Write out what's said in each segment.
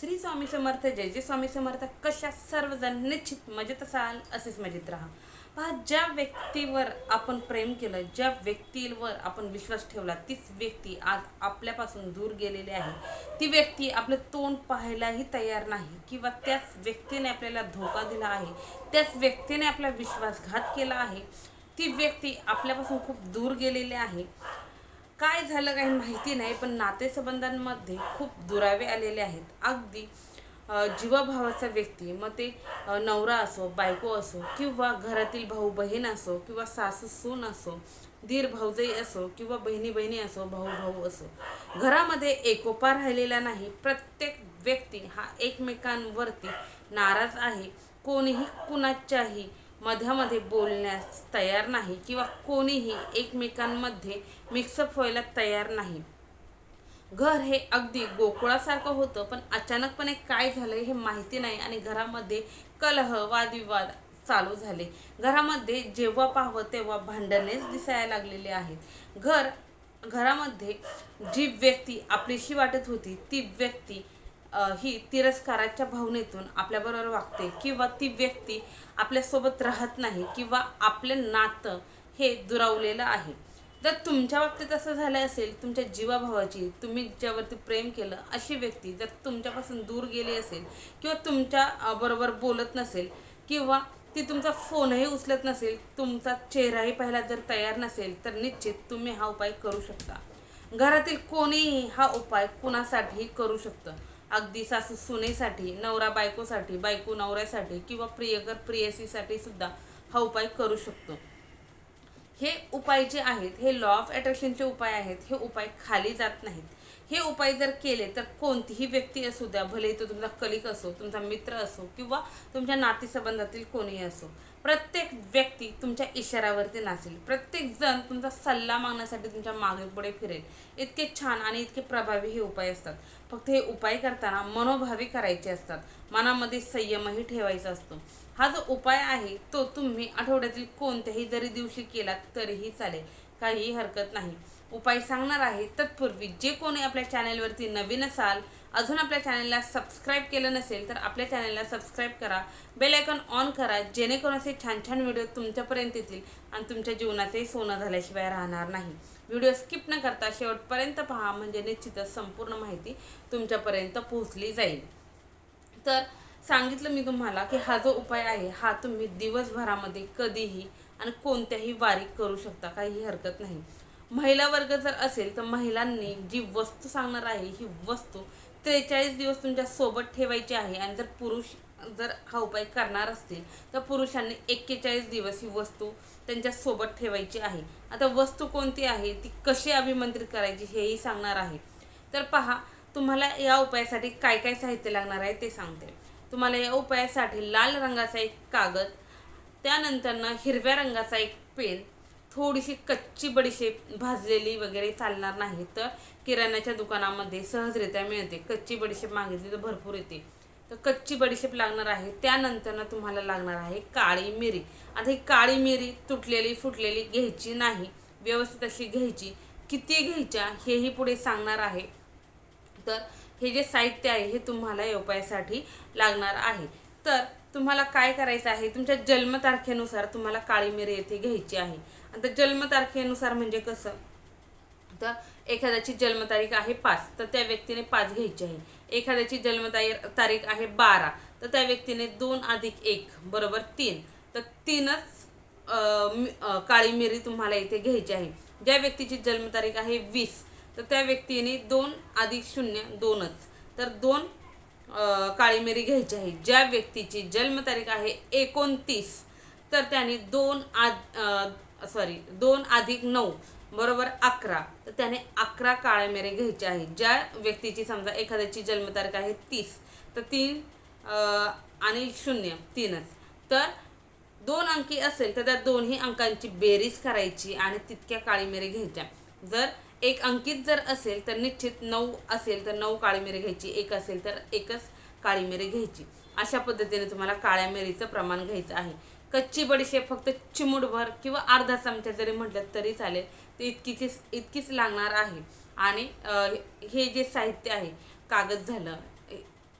श्री स्वामी समर्थ जय जय स्वामी समर्थ. कशा सर्वजण निश्चित मजेत असाल असेच मजेत राहा. पहा ज्या व्यक्तीवर आपण प्रेम केलं ज्या व्यक्तीवर आपण विश्वास ठेवला तीच व्यक्ती आज आपल्यापासून दूर गेलेली आहे. ती व्यक्ती आपलं तोंड पाहायलाही तयार नाही किंवा त्याच व्यक्तीने आपल्याला धोका दिला आहे त्याच व्यक्तीने आपला विश्वासघात केला आहे ती व्यक्ती आपल्यापासून खूप दूर गेलेली आहे. काय झालं काही माहिती नाही पण नातेसंबंधांमध्ये खूप दुरावे आलेले आहेत. अगदी जीवाभावाचा व्यक्ती मग ते नवरा असो बायको असो किंवा घरातील भाऊ बहीण असो किंवा सासू सून असो दीर भाऊजाई असो किंवा बहिणी बहिणी असो भाऊ भाऊ असो घरामध्ये एकोपा राहिलेला नाही. प्रत्येक व्यक्ती हा एकमेकांवरती नाराज आहे. कोणीही कुणाच्याही मध्यामध्ये बोलण्यास तयार नाही किंवा कोणीही एकमेकांमध्ये मिक्सअप व्हायला तयार नाही. घर हे अगदी गोकुळासारखं होतं पण अचानकपणे काय झालं हे माहिती नाही आणि घरामध्ये कलह वादविवाद चालू झाले. घरामध्ये जेव्हा पाहावं तेव्हा भांडणेच दिसायला लागलेले आहेत. घर घरामध्ये जी व्यक्ती आपलीशी वाटत होती ती व्यक्ती ही तिरस्काराच्या भावनेतून आपल्याबरोबर वागते किंवा ती व्यक्ती आपल्यासोबत राहत नाही किंवा आपले नातं हे दुरावलेलं आहे. जर तुमच्या बाबतीत असं झालं असेल तुमच्या जीवाभावाची तुम्ही ज्यावरती प्रेम केलं अशी व्यक्ती जर तुमच्यापासून दूर गेली असेल किंवा तुमच्या बरोबर बोलत नसेल किंवा ती तुमचा फोनही उचलत नसेल तुमचा चेहराही पाहायला जर तयार नसेल तर निश्चित तुम्ही हा उपाय करू शकता. घरातील कोणीही हा उपाय कुणासाठीही करू शकतं. अगदी सासू सुनेसाठी नवरा बायकोसाठी बायको नवऱ्यासाठी किंवा प्रियकर प्रियसीसाठी सुद्धा हा उपाय करू शकतो. हे उपाय जे आहेत हे लॉ ऑफ अट्रॅक्शनचे उपाय आहेत हे उपाय खाली जात नाहीत. हे उपाय जर केले तर कोणतीही व्यक्ती असू द्या भले तो तुमचा कलिक असो तुमचा मित्र असो किंवा तुमच्या नातेसंबंधातील कोणीही असो प्रत्येक व्यक्ती तुमच्या इशाऱ्यावरती नाचेल. प्रत्येक जण तुमचा सल्ला मागण्यासाठी तुमच्या मागे पुढे फिरेल. इतके छान आणि इतके प्रभावी हे उपाय असतात. फक्त हे उपाय करताना मनोभावी करायचे असतात. मनामध्ये संयमही ठेवायचा असतो. हा जो उपाय आहे तो तुम्ही आठवड्यातील कोणत्याही जरी दिवशी केलात तरीही चालेल. काहीही हरकत नाही. उपाय सांगणार आहे. तत्पूर्वी जे कोणी आपल्या चॅनेलवरती नवीन असाल अजून आपल्या चॅनलला सबस्क्राईब केलं नसेल तर आपल्या चॅनलला सबस्क्राईब करा. बेल आयकॉन ऑन करा जेणेकरून असे छान छान व्हिडिओ तुमच्यापर्यंत येतील आणि तुमच्या जीवनाचे सोनं झाल्याशिवाय राहणार नाही. व्हिडिओ स्किप न करता शेवटपर्यंत पहा म्हणजे निश्चितच संपूर्ण माहिती तुमच्यापर्यंत पोहोचली जाईल. तर सांगितलं मी तुम्हाला की हा जो उपाय आहे हा तुम्ही दिवसभरामध्ये कधीही आणि कोणत्याही वारी करू शकता काही हरकत नाही. महिला वर्ग जर असेल तर महिलांनी जी वस्तू सांगणार आहे ही वस्तू त्रेचाळीस दिवस तुमच्यासोबत ठेवायची आहे आणि जर पुरुष जर हा उपाय करणार असतील तर पुरुषांनी एक्केचाळीस दिवस ही वस्तू त्यांच्यासोबत ठेवायची आहे. आता वस्तू कोणती आहे ती कशी अभिमंत्रित करायची हेही सांगणार आहे. तर पहा तुम्हाला या उपायासाठी काय काय साहित्य लागणार आहे ते सांगते. तुम्हाला या उपायासाठी लाल रंगाचा एक कागद त्यानंतरनं हिरव्या रंगाचा एक पेन थोडीशी कच्ची बडीशेप भाजलेली वगैरे चालणार नाही तर किराण्याच्या दुकानामध्ये सहजरित्या मिळते. कच्ची बडीशेप मागितली तर भरपूर येते. तर कच्ची बडीशेप लागणार आहे. त्यानंतरनं तुम्हाला लागणार आहे काळी मिरी. आता ही काळी मिरी तुटलेली फुटलेली घ्यायची नाही. व्यवस्थित अशी घ्यायची. किती घ्यायच्या हेही पुढे सांगणार आहे. तर हे जे साहित्य आहे हे तुम्हाला या उपायासाठी लागणार आहे. तर तुम्हाला काय करायचं आहे? तुमच्या जन्मतारखेनुसार तुम्हाला काळी मिरी येथे घ्यायची आहे. आता जन्मतारखेनुसार म्हणजे कसं? तर एखाद्याची जन्मतारीख आहे पाच तर त्या व्यक्तीने पाच घ्यायची आहे. एखाद्याची जन्मतारीख तारीख आहे बारा तर त्या व्यक्तीने दोन अधिक एक बरोबर तीन. तर तीनच काळी मिरी तुम्हाला इथे घ्यायची आहे. ज्या व्यक्तीची जन्मतारीख आहे वीस तर त्या व्यक्तीने दोन अधिक शून्य दोनच. तर दोन काळी मिरी घ्यायची आहे. ज्या व्यक्तीची जन्मतारीख आहे एकोणतीस तर त्याने दोन आद सॉरी दोन अधिक नऊ बरोबर अकरा तर त्याने अकरा काळ्या मिरी घ्यायच्या आहेत ज्या व्यक्तीची समजा एखाद्याची जन्मतारीख आहे तीस तर तीन आणि शून्य तीनच. तर दोन अंकी असेल तर त्या दोन्ही अंकांची बेरीज करायची आणि तितक्या काळी मिरी घ्यायच्या. जर एक अंकित जर असेल तर निश्चित नऊ असेल तर नऊ काळी मिरी घ्यायची एक असेल तर एकच काळी मिरी घ्यायची. अशा पद्धतीने तुम्हाला काळ्या मिरीचं प्रमाण घ्यायचं आहे. कच्ची बडीशेप फक्त चिमूटभर किंवा अर्धा चमचा जरी म्हटलं तरी चालेल ते इतकीच इतकीच लागणार आहे. आणि हे जे साहित्य आहे कागद झालं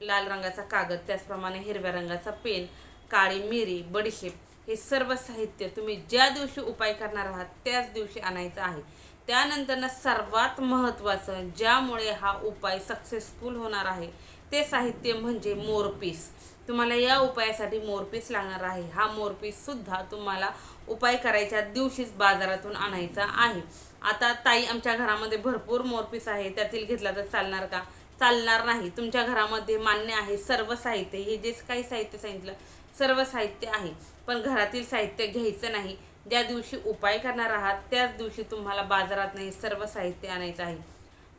लाल रंगाचा कागद त्याचप्रमाणे हिरव्या रंगाचा पेन काळी मिरी बडीशेप हे सर्व साहित्य तुम्ही ज्या दिवशी उपाय करणार आहात त्याच दिवशी आणायचं आहे. त्यानंतर सर्वात महत्त्वाचं ज्यामुळे हा उपाय सक्सेसफुल होणार आहे ते साहित्य म्हणजे मोरपीस तुम्हाला या उपायासाठी मोरपीस लागणार आहे. हा मोरपीससुद्धा तुम्हाला उपाय करायच्या दिवशीच बाजारातून आणायचा आहे. आता ताई आमच्या घरामध्ये भरपूर मोरपीस आहे. त्यातील घेतला तर चालणार का? चालणार नाही. तुमच्या घरामध्ये मान्य आहे सर्व साहित्य हे जे काही साहित्य सांगितलं सर्व साहित्य आहे. पण घरातील साहित्य घ्यायचं नाही. ज्या दिवशी उपाय करणार आहात त्याच दिवशी तुम्हाला बाजारात नाही सर्व साहित्य आणायचं आहे.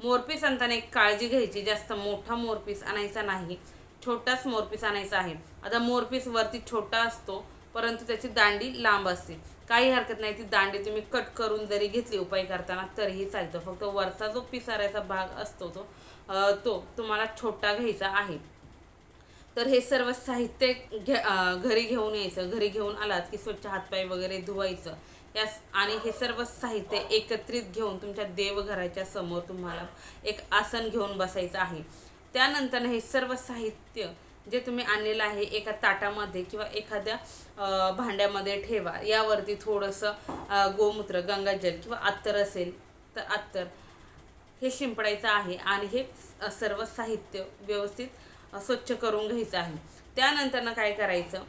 मोरपीस आणताना एक काळजी घ्यायची जास्त मोठा मोरपीस आणायचा नाही छोटाच मोरपीस आणायचा आहे. आता मोरपीस वरती छोटा असतो परंतु त्याची दांडी लांब असते. काही हरकत नाही ती दांडी तुम्ही कट करून जरी घेतली उपाय करताना तरीही चालतं. फक्त वरचा जो पिसारायचा भाग असतो तो तो तुम्हाला छोटा घ्यायचा आहे. तर हे सर्व साहित्य घे घरी घेऊन यायचं. घरी घेऊन आलात की स्वच्छ हातपाय वगैरे धुवायचं. यास आणि हे सर्व साहित्य एकत्रित घेऊन तुमच्या देवघराच्या समोर तुम्हाला एक आसन घेऊन बसायचं आहे. त्यानंतर हे सर्व साहित्य जे तुम्ही आणलेलं आहे एका ताटामध्ये किंवा एखाद्या भांड्यामध्ये ठेवा. यावरती थोडंसं गोमूत्र गंगाजल किंवा अत्तर असेल तर अत्तर हे शिंपडायचं आहे. आणि हे सर्व साहित्य व्यवस्थित स्वच्छ करून घ्यायचं आहे. त्यानंतरनं काय करायचं?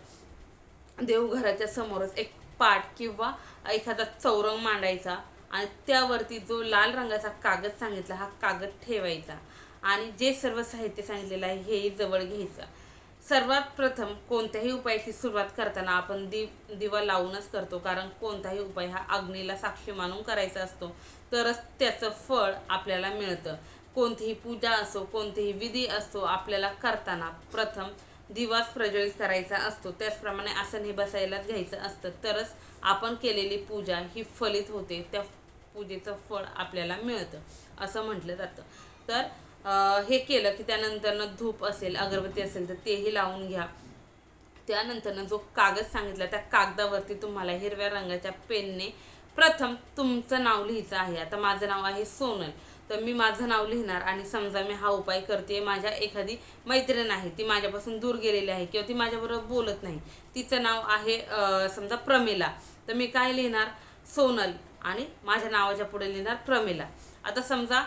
देवघराच्या समोरच एक पाट किंवा एखादा चौरंग मांडायचा आणि त्यावरती जो लाल रंगाचा कागद सांगितला हा कागद ठेवायचा. आणि जे सर्व साहित्य सांगितलेलं आहे हे जवळ घ्यायचं. सर्वात प्रथम कोणत्याही उपायाची सुरुवात करताना आपण दि दिवा लावूनच करतो. कारण कोणताही उपाय हा अग्नीला साक्षी मानून करायचा असतो. तरच त्याचं फळ आपल्याला मिळतं. कोणतीही पूजा असो कोणतीही विधी असो आपल्याला करताना प्रथम दिवस प्रज्वलित करायचा असतो. त्याचप्रमाणे आसन हे बसायलाच घ्यायचं असतं. तरच आपण केलेली पूजा ही फलित होते. त्या पूजेचं फळ आपल्याला मिळतं असं म्हटलं जातं. तर हे केलं की त्यानंतरनं धूप असेल अगरबत्ती असेल तर तेही लावून घ्या. त्यानंतरनं जो कागद सांगितला त्या कागदावरती तुम्हाला हिरव्या रंगाच्या पेनने प्रथम तुमचं नाव लिहायचं आहे. आता माझं नाव आहे सोनल. तर मी माझं नाव लिहिणार आणि समजा मी हा उपाय करते माझ्या एखादी मैत्रीण आहे ती माझ्यापासून दूर गेलेली आहे किंवा ती माझ्याबरोबर बोलत नाही तिचं नाव आहे समजा प्रमिला. तर मी काय लिहिणार? सोनल. आणि माझ्या नावाच्या पुढे लिहिणार प्रमिला. आता समजा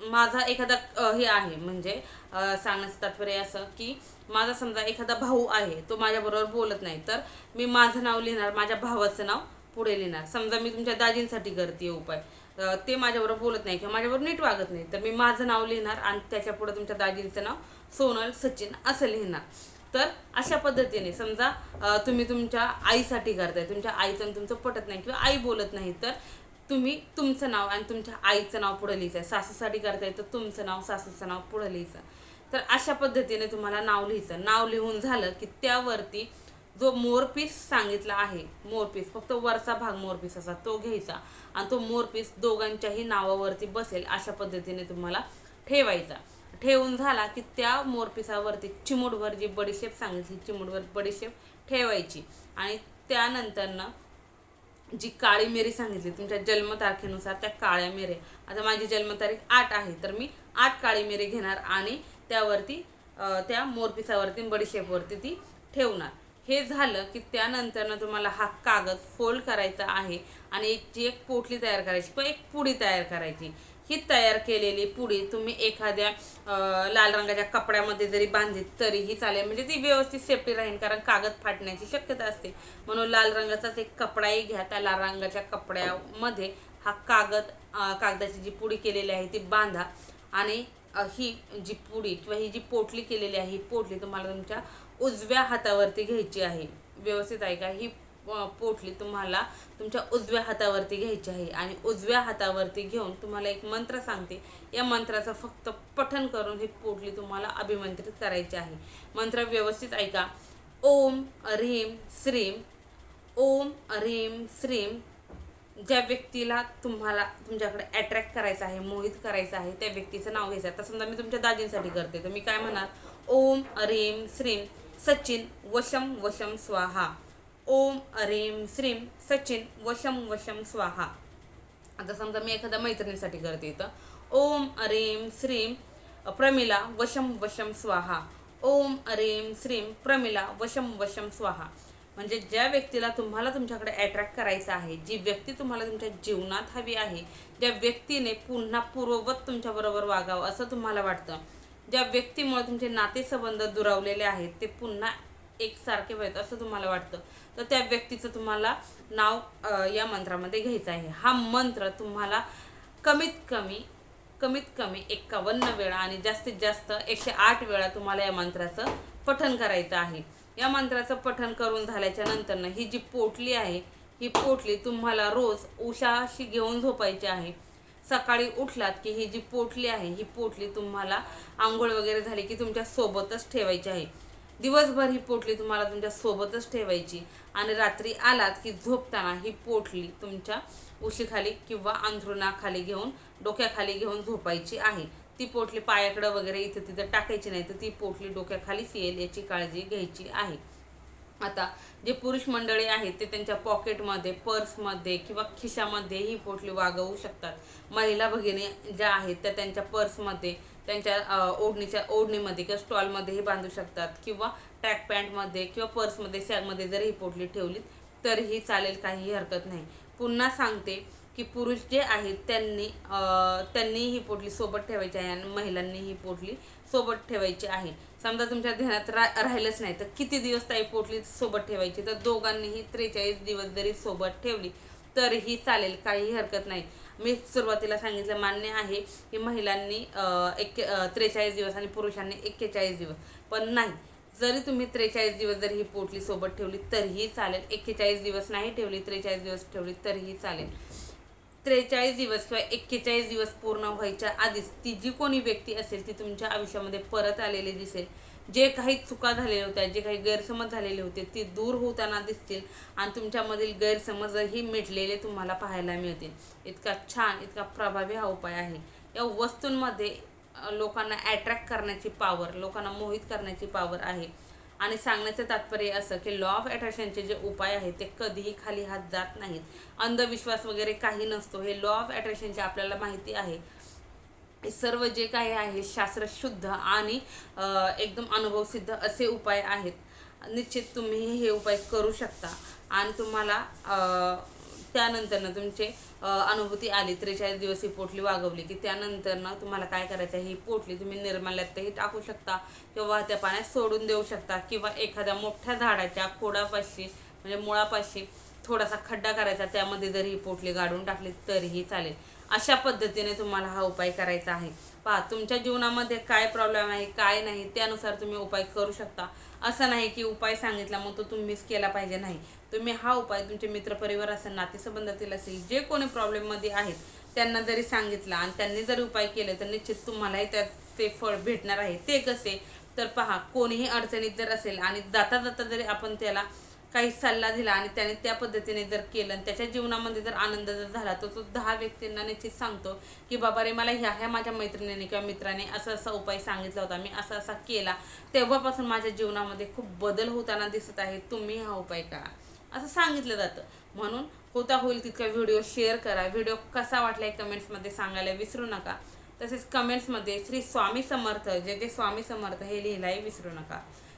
माझा एखादा हे आहे म्हणजे सांगण्याचं तात्पर्य असं की माझा समजा एखादा भाऊ आहे तो माझ्याबरोबर बोलत नाही तर मी माझं नाव लिहिणार माझ्या भावाचं नाव पुढे लिहिणार. समजा मी तुमच्या दाजींसाठी करते उपाय. ते माझ्याबरोबर बोलत नाही किंवा माझ्याबरोबर नीट वागत नाही. तर मी माझं नाव लिहिणार आणि त्याच्या पुढे तुमच्या दागिनीचं नाव सोनल सचिन असं लिहिणार. तर अशा पद्धतीने समजा तुम्ही तुमच्या आईसाठी करताय तुमच्या आईचं आणि तुमचं पटत नाही किंवा आई बोलत नाही तर तुम्ही तुमचं नाव आणि तुमच्या आईचं नाव पुढे लिहायचं आहे सासूसाठी करताय तर तुमचं नाव सासूचं नाव पुढे लिहायचं तर अशा पद्धतीने तुम्हाला नाव लिहायचं. नाव लिहून झालं की त्यावरती जो मोरपीस सांगितला आहे मोरपीस फक्त वरचा भाग मोरपीस असा तो घ्यायचा. आणि तो मोरपीस दोघांच्याही नावावरती बसेल अशा पद्धतीने तुम्हाला ठेवायचा. ठेवून झाला की त्या मोरपिसावरती चिमूटभर जी बडीशेप सांगितली चिमूटभर बडीशेप ठेवायची. आणि त्यानंतरनं जी काळी मिरी सांगितली तुमच्या जन्मतारखेनुसार त्या काळ्या मिऱ्या आता माझी जन्मतारीख आठ आहे तर मी आठ काळी मिरी घेणार आणि त्यावरती त्या मोरपिसावरती बडीशेपवरती ती ठेवणार. हे झालं की त्यानंतरनं तुम्हाला हा कागद फोल्ड करायचा आहे आणि एक जी एक पोटली तयार करायची किंवा एक पुडी तयार करायची. ही तयार केलेली पुडी तुम्ही एखाद्या लाल रंगाच्या कपड्यामध्ये जरी बांधली तरीही चालेल. म्हणजे ती व्यवस्थित सेफ्टी राहील कारण कागद फाटण्याची शक्यता असते. म्हणून लाल रंगाचाच एक कपडाही घ्या. त्या लाल रंगाच्या कपड्यामध्ये हा कागद कागदाची जी पुडी केलेली आहे ती बांधा. आणि ही जी पुडी किंवा ही जी पोटली केलेली आहे ही पोटली तुम्हाला तुमच्या उजव्या हातावरती घ्यायची आहे. व्यवस्थित आहे का? ही पोटली तुम्हाला तुमच्या उजव्या हातावरती घ्यायची आहे आणि उजव्या हातावरती घेऊन तुम्हाला एक मंत्र सांगते. या मंत्राचं फक्त पठन करून ही पोटली तुम्हाला अभिमंत्रित करायची आहे. मंत्र व्यवस्थित ऐका ओम ह्रीम श्रीम ओम ह्रीम श्रीम ज्या व्यक्तीला तुम्हाला तुमच्याकडे अट्रॅक्ट करायचं आहे मोहित करायचं आहे त्या व्यक्तीचं नाव घ्यायचं आहे. तर समजा मी तुमच्या दाजींसाठी करते. तर मी काय म्हणाल ओम ह्रीम श्रीम सचिन वशम वशम स्वाहा। ओम अरेम श्रीम सचिन वशम वशम स्वाहा। आता समजा मी एखाद्या मैत्रिणीसाठी करते तर ओम अरेम श्रीम प्रमिला वशम वशम स्वाहा. ओम अरेम श्रीम प्रमिला वशम वशम स्वाहा. म्हणजे ज्या व्यक्तीला तुम्हाला तुमच्याकडे अट्रॅक्ट करायचं आहे जी व्यक्ती तुम्हाला तुमच्या जीवनात हवी आहे ज्या व्यक्तीने पुन्हा पूर्ववत तुमच्याबरोबर वागावं असं तुम्हाला वाटतं. ज्या व्यक्तीमुळे तुमचे नातेसंबंध दुरावलेले आहेत ते पुन्हा एकसारखे व्हायत असं तुम्हाला वाटतं? तर त्या व्यक्तीचं तुम्हाला नाव या मंत्रामध्ये घ्यायचं आहे. हा मंत्र तुम्हाला कमीत कमी कमीत कमी एक्कावन्न वेळा आणि जास्तीत जास्त एकशे आठ वेळा तुम्हाला या मंत्राचं पठण करायचं आहे. या मंत्राचं पठण करून झाल्याच्या नंतरनं ही जी पोटली आहे ही पोटली तुम्हाला रोज उशाशी घेऊन झोपायची आहे. सकाळी उठलात की ही जी पोटली आहे ही पोटली तुम्हाला आंघोळ वगैरे झाली की तुमच्या सोबतच ठेवायची आहे. दिवसभर ही पोटली तुम्हाला तुमच्या सोबतच ठेवायची. आणि रात्री आलात की झोपताना ही पोटली तुमच्या उशीखाली किंवा अंथरुणाखाली घेऊन डोक्याखाली घेऊन झोपायची आहे. ती पोटली पायाकडं वगैरे इथं तिथं टाकायची नाही तर ती पोटली डोक्याखालीच येईल याची काळजी घ्यायची आहे. आता जे पुरुष मंडळी आहेत ते त्यांच्या पॉकेटमध्ये पर्समध्ये किंवा खिशामध्ये ही पोटली वागवू शकतात. महिला भगिनी ज्या आहेत त्या त्यांच्या पर्समध्ये त्यांच्या ओढणीच्या ओढणीमध्ये किंवा स्टॉलमध्येही बांधू शकतात किंवा ट्रॅक पॅन्टमध्ये किंवा पर्समध्ये सॅगमध्ये जर ही पोटली ठेवली तरीही चालेल काहीही हरकत नाही. पुन्हा सांगते की पुरुष जे आहेत त्यांनी त्यांनी ही पोटली सोबत ठेवायची आहे आणि महिलांनी ही पोटली सोबत ठेवायची आहे. समजा तुमच्या ध्यानात रा राहिलंच नाही तर किती दिवस ताई पोटली सोबत ठेवायची? तर दोघांनीही त्रेचाळीस दिवस जरी सोबत ठेवली तरीही चालेल काही हरकत नाही. मी सुरुवातीला सांगितलं मान्य आहे की महिलांनी एक त्रेचाळीस दिवस आणि पुरुषांनी एक्केचाळीस दिवस. पण नाही जरी तुम्ही त्रेचाळीस दिवस जर ही पोटली सोबत ठेवली तरीही चालेल. एक्केचाळीस दिवस नाही ठेवली त्रेचाळीस दिवस ठेवली तरीही चालेल. त्रेचाळीस दिवस किंवा एक्केचाळीस दिवस पूर्ण व्हायच्या आधीच ती जी कोणी व्यक्ती असेल ती तुमच्या आयुष्यामध्ये परत आलेली दिसेल. जे काही चुका झालेल्या होत्या जे काही गैरसमज झालेले होते ते दूर होताना दिसतील आणि तुमच्यामधील गैरसमजही मिटलेले तुम्हाला पाहायला मिळतील. इतका छान इतका प्रभावी हा उपाय आहे. या वस्तूंमध्ये लोकांना ॲट्रॅक्ट करण्याची पावर लोकांना मोहित करण्याची पावर आहे. आणि सांगण्याचं तात्पर्य असं की लॉ ऑफ अट्रॅक्शनचे जे उपाय आहेत ते कधीही खाली हात जात नाहीत. अंधविश्वास वगैरे काही नसतो. हे लॉ ऑफ अट्रॅक्शनचे आपल्याला माहिती आहे. हे सर्व जे काही आहे शास्त्रशुद्ध आणि एकदम अनुभवसिद्ध असे उपाय आहेत. निश्चित तुम्ही हे उपाय करू शकता. आणि तुम्हाला त्यानंतर त्यानंतरनं तुमचे अनुभूती आली. त्रेचाळीस दिवस ही पोटली वागवली की त्यानंतरनं तुम्हाला काय करायचं आहे? ही पोटली तुम्ही निर्माल्यातही टाकू शकता किंवा त्या पाण्यात सोडून देऊ शकता किंवा एखाद्या मोठ्या झाडाच्या खोडापाशी म्हणजे मुळापाशी थोडासा खड्डा करायचा त्यामध्ये जर ही पोटली गाडून टाकली तरीही चालेल. अशा पद्धतीने तुम्हाला हा उपाय करायचा आहे. पहा तुमच्या जीवनामध्ये काय प्रॉब्लेम आहे काय नाही त्यानुसार तुम्ही उपाय करू शकता. असं नाही की उपाय सांगितला मग तो तुम्हीच केला पाहिजे नाही. तुम्ही हा उपाय तुमचे मित्रपरिवार असेल नातेसंबंधातील असेल जे कोणी प्रॉब्लेममध्ये आहेत त्यांना जरी सांगितला आणि त्यांनी जरी उपाय केले तर निश्चित तुम्हालाही त्याचे फळ भेटणार आहे. ते कसे? तर पहा कोणीही अडचणीत जर असेल आणि जाता जाता जरी आपण त्याला काही सल्ला दिला आणि त्याने त्या पद्धतीने जर केलं आणि त्याच्या जीवनामध्ये जर आनंद जर झाला तर तो दहा व्यक्तींना निश्चित सांगतो की बाबा रे मला ह्या ह्या माझ्या मैत्रिणीने किंवा मित्राने असा असा उपाय सांगितला होता मी असा असा केला. तेव्हापासून माझ्या जीवनामध्ये खूप बदल होताना दिसत आहे तुम्ही हा उपाय करा. असं सांगितलं जातं. म्हणून होता होईल तितका व्हिडिओ शेअर करा. व्हिडिओ कसा वाटला कमेंट्समध्ये सांगायला विसरू नका. तसेच कमेंट्समध्ये श्री स्वामी समर्थ जे जे स्वामी समर्थ हे लिहिलाही विसरू नका.